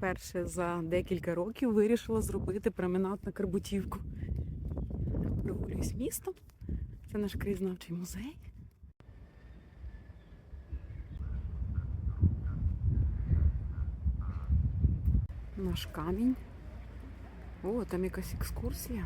Вперше за декілька років вирішила зробити променад на Карбутівку. Прогулююсь містом. Це наш краєзнавчий музей. Наш камінь. О, там якась екскурсія.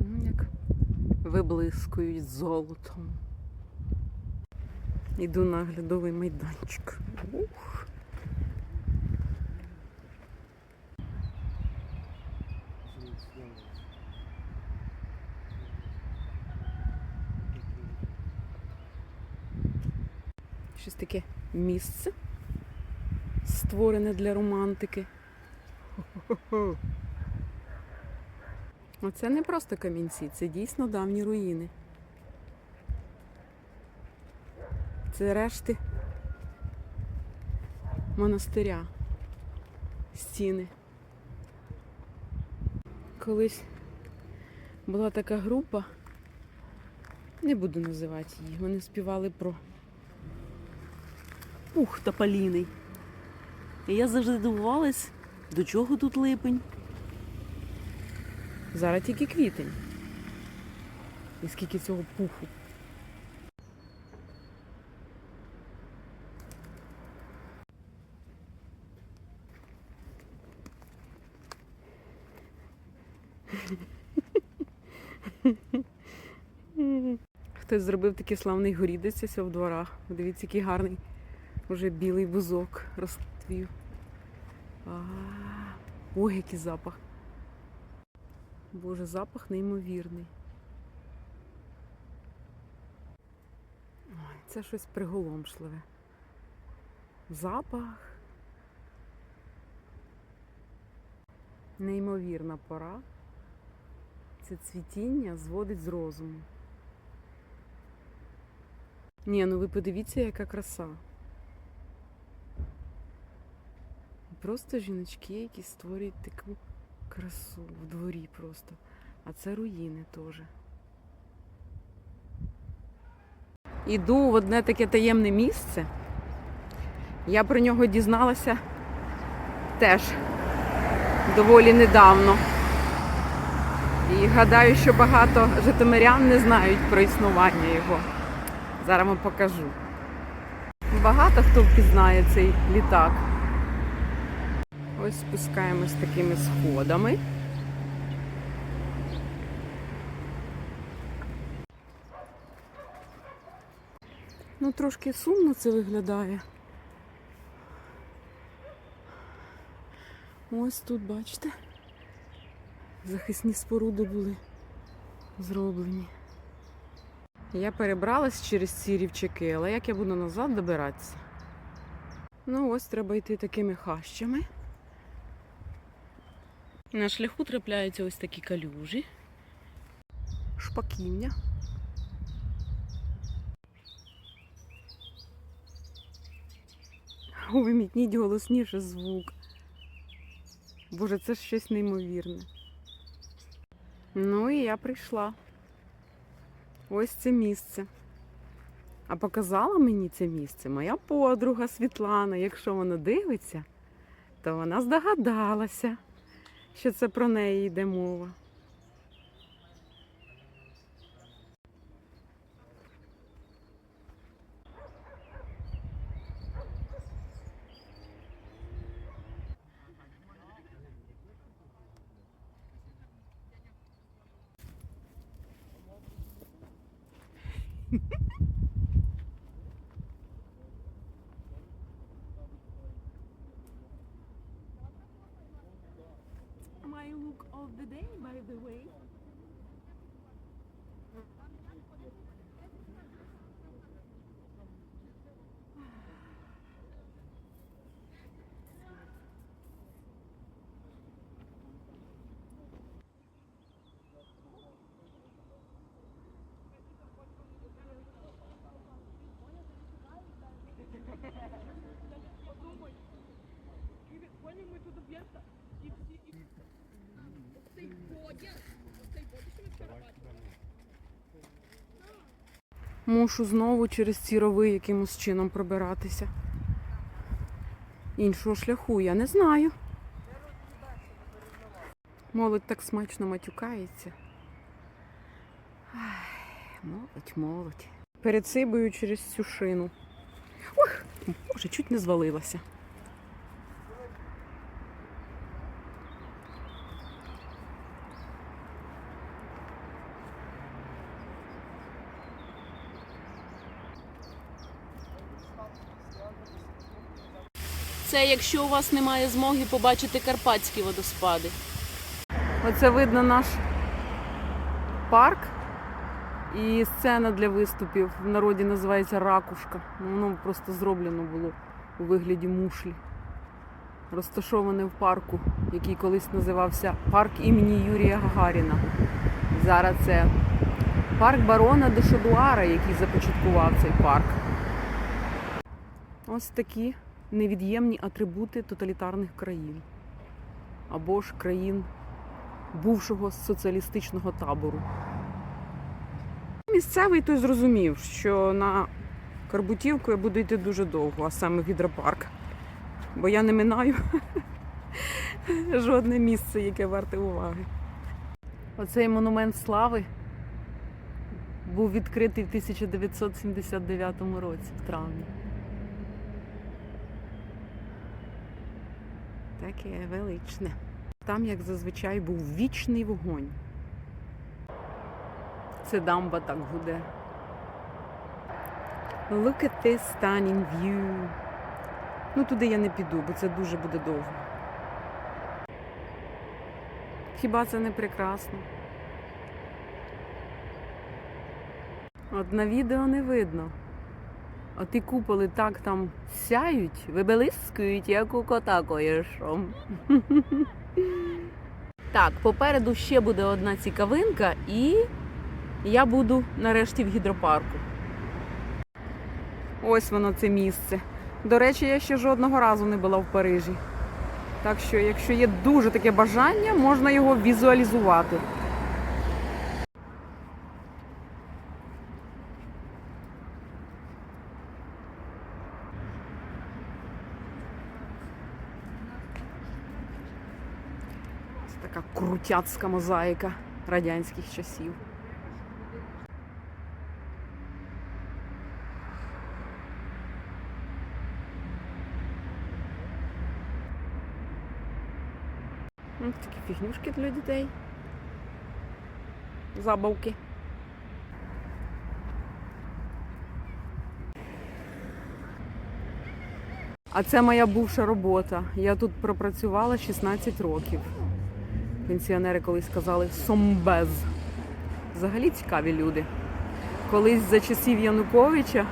М, Як виблискують золотом. Іду на оглядовий майданчик. Ух. Щось таке місце створене для романтики. Хо-хо-хо. Оце не просто камінці, це дійсно давні руїни. Це решти монастиря, стіни. Колись була така група, не буду називати її, вони співали про пух тополіний. І я завжди дивувалась, до чого тут липень. Зараз тільки квітень. І скільки цього пуху. Хтось зробив такий славний горідець в дворах. Дивіться, який гарний уже білий бузок розквів. А, Ой, який запах. Боже, запах неймовірний. Ой, це щось приголомшливе. Запах. Неймовірна пора. Це цвітіння зводить з розуму. Ні, ну ви подивіться, яка краса. Просто жіночки, які створюють таку красу в дворі просто. А це руїни теж. Іду в одне таке таємне місце. Я про нього дізналася теж доволі недавно. І гадаю, що багато житомирян не знають про існування його. Зараз вам покажу. Багато хто впізнає цей літак. Ось спускаємось такими сходами. Ну, трошки сумно це виглядає. Ось тут, бачите, захисні споруди були зроблені. Я перебралась через ці рівчаки, але як я буду назад добиратися? Ну, ось треба йти такими хащами. На шляху трапляються ось такі калюжі, шпаківня. Увімітніть голосніше звук. Боже, це ж щось неймовірне. Ну і я прийшла. Ось це місце. А показала мені це місце моя подруга Світлана. Якщо вона дивиться, то вона здогадалася, що це про неї йде мова. Мушу знову через ці рови якимось чином пробиратися. Іншого шляху я не знаю. Молодь так смачно матюкається. Ай, молодь, молодь. Перецибую через цю шину. Ох, боже, чуть не звалилася. Це якщо у вас немає змоги побачити карпатські водоспади. Оце видно наш парк і сцена для виступів. В народі називається ракушка. Воно просто зроблено було у вигляді мушлі. Розташоване в парку, який колись називався парк імені Юрія Гагаріна. Зараз це парк барона де Шодуара, який започаткував цей парк. Ось такі невід'ємні атрибути тоталітарних країн або ж країн бувшого соціалістичного табору. Місцевий той зрозумів, що на Карбутівку я буду йти дуже довго, а саме в гідропарк. Бо я не минаю жодне місце, яке варте уваги. Оцей монумент слави був відкритий в 1979 році, в травні. Таке величне. Там, як зазвичай, був вічний вогонь. Це дамба так гуде. Look at this stunning view. Ну, туди я не піду, бо це дуже буде довго. Хіба це не прекрасно? От на відео не видно. А ті куполи так там сяють, вибелискують, як у кота коєшом. Так, попереду ще буде одна цікавинка, і я буду нарешті в гідропарку. Ось воно це місце. До речі, я ще жодного разу не була в Парижі. Так що, якщо є дуже таке бажання, можна його візуалізувати. Це така крутяцька мозаїка радянських часів. Ось такі фігнюшки для дітей. Забавки. А це моя бувша робота. Я тут пропрацювала 16 років. Пенсіонери колись казали сомбез. Взагалі цікаві люди. Колись за часів Януковича,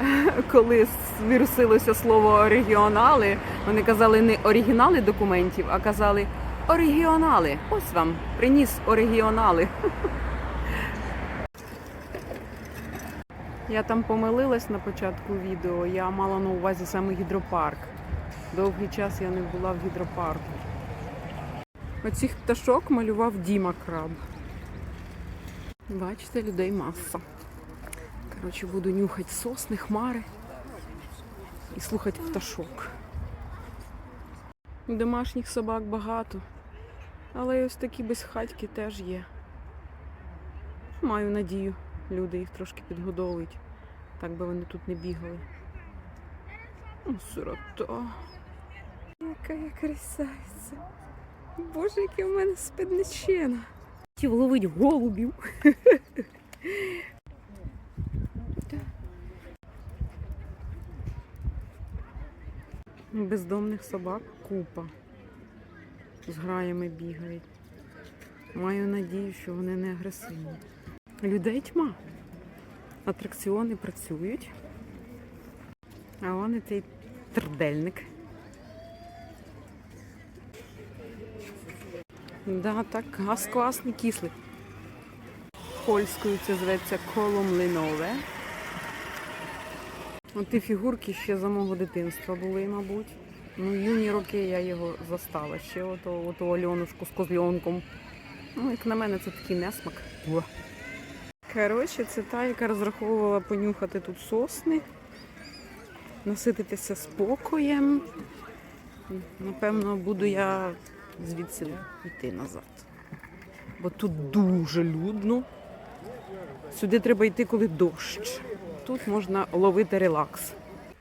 коли вірусилося слово регіонали, вони казали не оригінали документів, а казали оригіонали. Ось вам приніс оригіонали. Я там помилилась на початку відео. Я мала на увазі саме гідропарк. Довгий час я не була в гідропарку. Оцих пташок малював Діма Краб. Бачите, людей маса. Коротше, буду нюхати сосни, хмари і слухати пташок. Домашніх собак багато, але ось такі безхатьки теж є. Маю надію, люди їх трошки підгодовують, так би вони тут не бігали. О, сирота. Яка я красавиця. Боже, яке в мене спидничина. Хотів ловить голубів. Бездомних собак купа. З граями бігають. Маю надію, що вони не агресивні. Людей тьма. Атракціони працюють. А вони цей трдельник. Да, так, газ класний, кислий. Польською це зветься коломлинове. Ті фігурки ще за мого дитинства були, мабуть. Ну, юні роки я його застала. Ще ото, ото Альонушку з козльонком. Ну, як на мене, це такий несмак. Коротше, це та, яка розраховувала понюхати тут сосни, насититися спокоєм. Напевно, буду я звідси йти назад. Бо тут дуже людно. Сюди треба йти, коли дощ. Тут можна ловити релакс.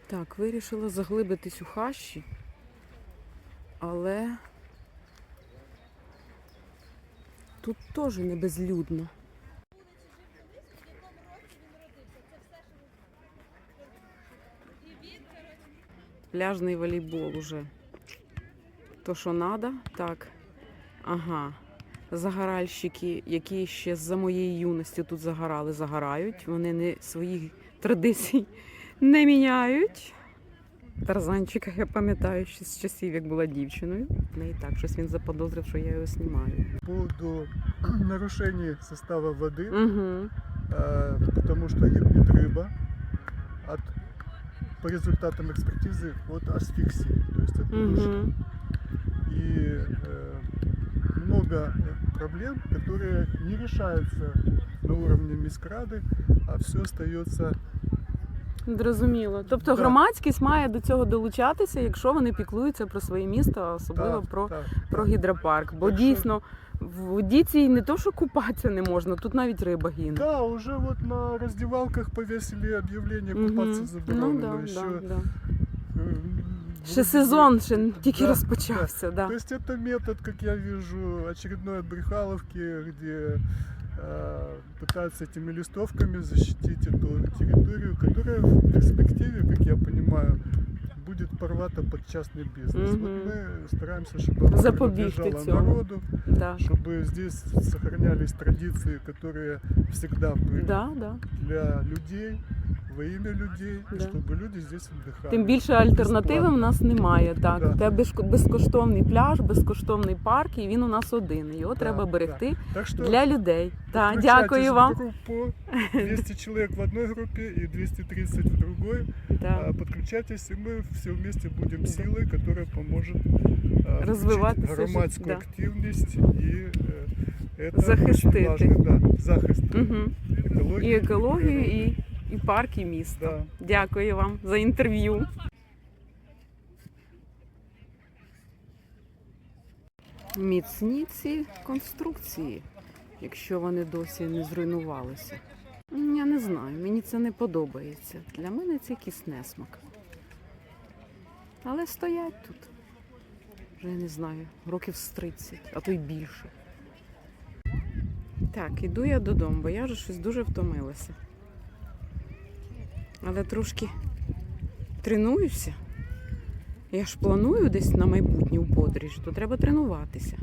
Так, вирішила заглибитись у хащі, але тут теж не безлюдно. Пляжний волейбол уже То, що треба, так. Ага. Загоральщики, які ще за моєї юності тут загорали, загорають. Вони не своїх традицій не міняють. Тарзанчика я пам'ятаю ще з часів, як була дівчиною. Не і так, щось він заподозрив, що я його знімаю. По поводу нарушений состава воды, Угу. э, потому что гибнет рыба от, по результатам экспертизы от асфиксии, то есть от удушки. Угу. И э, много э, проблем, которые не решаются на уровне мискрады, а все остается Зрозуміло. Тобто Да. громадськість має до цього долучатися, якщо вони піклуються про своє місто, а особливо так, про, так, про так. гідропарк. Бо Так що- дійсно в воді цій не то, що купатися не можна, тут навіть риба гине. Да, уже вот на раздевалках повесили объявление Мгм. купаться Ну заборонено. да, еще, да, да. э, Ще вроде сезон ще тільки Да, розпочався. Да. То есть это метод, как я вижу, очередной отбрехаловки, где э, пытаются этими листовками защитить эту территорию, которая в перспективе, как я понимаю, будет порвата под частный бизнес. Мгм. Вот мы стараемся, чтобы она Запобігти принадлежала цьому. народу, Да. чтобы здесь сохранялись традиции, которые всегда были Да, да. для людей, во имя людей, и Да. чтобы люди здесь отдыхали. Тим більше альтернативи в Безплатно. нас немає. Так, Да. це безко- безкоштовний пляж, безкоштовний парк, і він у нас один. Його Да, треба да. берегти Так что для людей. Так, Включайтесь дякую в вам. группу. 200 человек в одной группе и 230 в другой. Так. А, Подключайтесь, и мы все вместе будем Да. силой, которая поможет а, Развивать включить все же- громадскую да. активность и э, это Захистити. очень важно, да, захист Угу. экологии. І екологію, природы. і, і парк, і місто. Да. Дякую вам за інтерв'ю. Міцні ці конструкції, якщо вони досі не зруйнувалися. Я не знаю, мені це не подобається. Для мене це якийсь несмак. Але стоять тут. Вже я не знаю, років з 30, а то й більше. Так, іду я додому, бо я вже щось дуже втомилася. Але трошки тренуюся. Я ж планую десь на майбутнє у подорож, то треба тренуватися.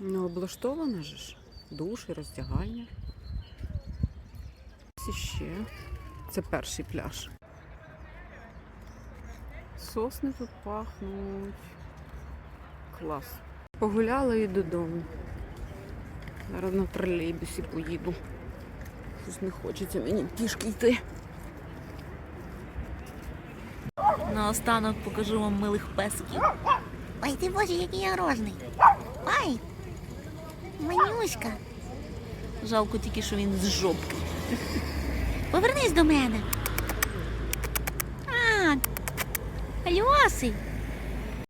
Ну, облаштована же ж. Душ і роздягальня. Ось іще. Це перший пляж. Сосни тут пахнуть. Клас. Погуляла і додому. Зараз на тролейбусі поїду. Щось не хочеться мені пішки йти. Наостанок покажу вам милих песиків. Ой, ти боже, який я грозний. Ой, Манюська, Жалко тільки, що він з жопки. повернись до мене. А, Альосий,